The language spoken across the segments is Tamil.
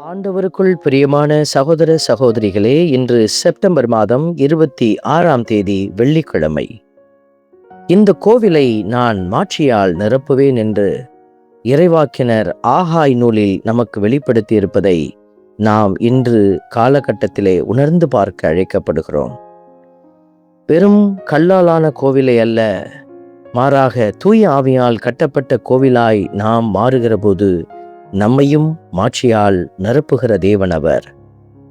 ஆண்டவருக்குள் பிரியமான சகோதர சகோதரிகளே இன்று செப்டம்பர் மாதம் இருபத்தி ஆறாம் தேதி வெள்ளிக்கிழமை. இந்த கோவிலை நான் மாட்சியால் நிரப்புவேன் என்று இறைவாக்கினர் ஆகாய் நூலில் நமக்கு வெளிப்படுத்தி இருப்பதை நாம் இன்று காலகட்டத்திலே உணர்ந்து பார்க்க அழைக்கப்படுகிறோம். பெரும் கல்லாலான கோவிலை அல்ல மாறாக தூய ஆவியால் கட்டப்பட்ட கோவிலாய் நாம் மாறுகிற போது நம்மையும் மாட்சியால் நிரப்புகிற தேவன் அவர்.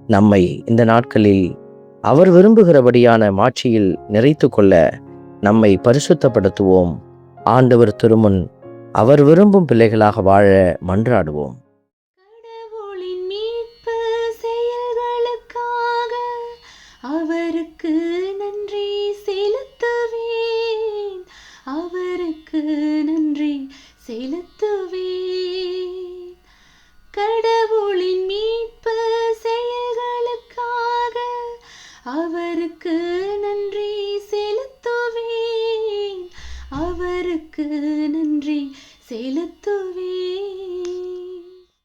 நம்மை இந்த நாட்களில் அவர் விரும்புகிறபடியான மாட்சியில் நிறைத்து கொள்ள நம்மை பரிசுத்தப்படுத்துவோம். ஆண்டவர் திருமுன் அவர் விரும்பும் பிள்ளைகளாக வாழ மன்றாடுவோம். அவருக்கு நன்றி செலுத்துவே.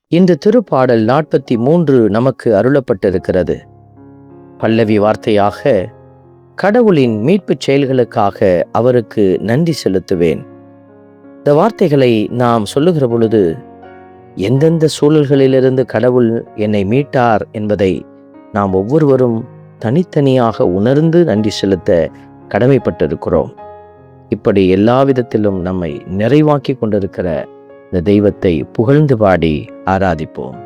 இந்த திருப்பாடல் நாற்பத்தி மூன்று நமக்கு அருளப்பட்டிருக்கிறது. பல்லவி வார்த்தையாக கடவுளின் மீட்புச் செயல்களுக்காக அவருக்கு நன்றி செலுத்துவேன். இந்த வார்த்தைகளை நாம் சொல்லுகிற பொழுது எந்தெந்த சூழல்களிலிருந்து கடவுள் என்னை மீட்டார் என்பதை நாம் ஒவ்வொருவரும் தனித்தனியாக உணர்ந்து நன்றி செலுத்த கடமைப்பட்டிருக்கிறோம். இப்படி எல்லா விதத்திலும் நம்மை நிறைவாக்கி கொண்டிருக்கிற இந்த தெய்வத்தை புகழ்ந்து பாடி ஆராதிப்போம்.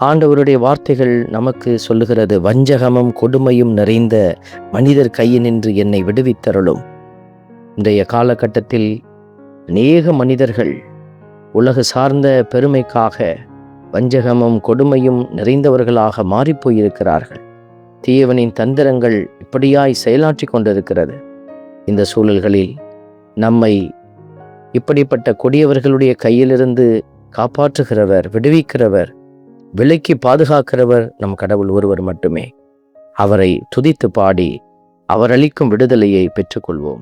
ஆண்டவருடைய வார்த்தைகள் நமக்கு சொல்லுகிறது வஞ்சகமும் கொடுமையும் நிறைந்த மனிதர் கையினின்று என்னை விடுவித்தருளும். இன்றைய காலகட்டத்தில் அநேக மனிதர்கள் உலக சார்ந்த பெருமைக்காக வஞ்சகமும் கொடுமையும் நிறைந்தவர்களாக மாறிப்போயிருக்கிறார்கள். தீயவனின் தந்திரங்கள் இப்படியாய் செயலாற்றி கொண்டிருக்கிறது. இந்த சூழல்களில் நம்மை இப்படிப்பட்ட கொடியவர்களுடைய கையிலிருந்து காப்பாற்றுகிறவர் விடுவிக்கிறவர் விலைக்கு பாதுகாக்கிறவர் நம் கடவுள் ஒருவர் மட்டுமே. அவரை துதித்து பாடி அவர் அளிக்கும் விடுதலையை பெற்றுக்கொள்வோம்.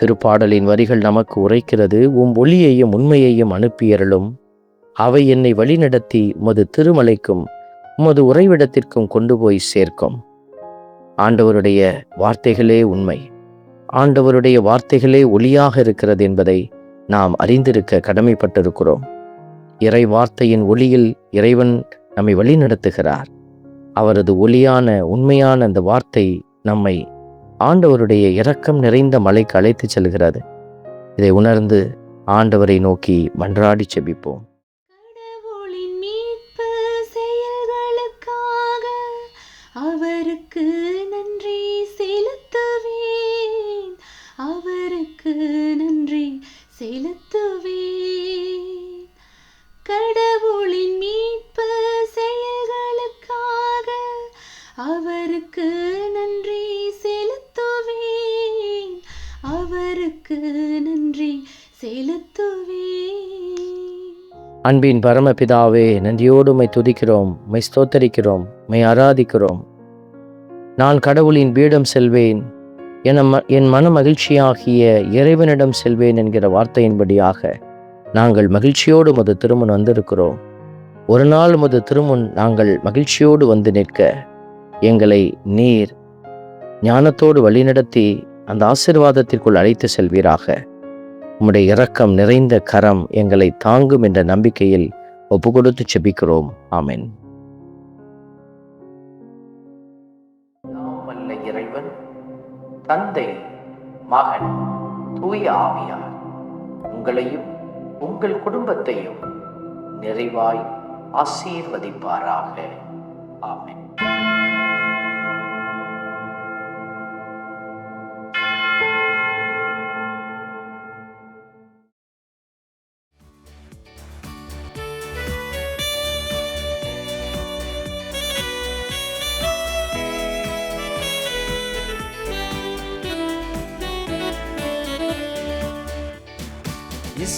திருப்பாடலின் வரிகள் நமக்கு உரைக்கிறது. உம் ஒளியையும் உண்மையையும் அனுப்பியறலும் அவை என்னை வழிநடத்தி உமது திருமலைக்கும் உமது உறைவிடத்திற்கும் கொண்டு போய் சேர்க்கும். ஆண்டவருடைய வார்த்தைகளே உண்மை. ஆண்டவருடைய வார்த்தைகளே ஒளியாக இருக்கிறது என்பதை நாம் அறிந்திருக்க கடமைப்பட்டிருக்கிறோம். இறை வார்த்தையின் ஒளியில் இறைவன் நம்மை வழிநடத்துகிறார். அவரது ஒளியான உண்மையான அந்த வார்த்தை நம்மை ஆண்டவருடைய இரக்கம் நிறைந்த மலைக்கு அழைத்து செல்கிறது இதை உணர்ந்து ஆண்டவரை நோக்கி மன்றாடி செபிப்போம். அவருக்கு நன்றி உனக்கு நன்றி செலுத்துவேன் அன்பின் பரமபிதாவே நன்றியோடு மை துதிக்கிறோம் மை ஸ்தோத்தரிக்கிறோம் மை ஆராதிக்கிறோம். நான் கடவுளின் பீடம் செல்வேன் என ம- என் மன மகிழ்ச்சியாகிய இறைவனிடம் செல்வேன் என்கிற வார்த்தையின்படியாக நாங்கள் மகிழ்ச்சியோடு முது திருமுன் வந்திருக்கிறோம். ஒரு நாள் முது திருமுன் நாங்கள் மகிழ்ச்சியோடு வந்து நிற்க எங்களை நீர் ஞானத்தோடு வழிநடத்தி அந்த ஆசிர்வாதத்திற்குள் அழைத்து செல்வீராக. உம்முடைய இரக்கம் நிறைந்த கரம் எங்களை தாங்கும் என்ற நம்பிக்கையில் ஒப்பு கொடுத்து செபிக்கிறோம். ஆமென். இறைவன் தந்தை மகன் தூய ஆவியார் உங்களையும் உங்கள் குடும்பத்தையும் நிறைவாய் ஆசீர்வதிப்பாராக. ஆமென்.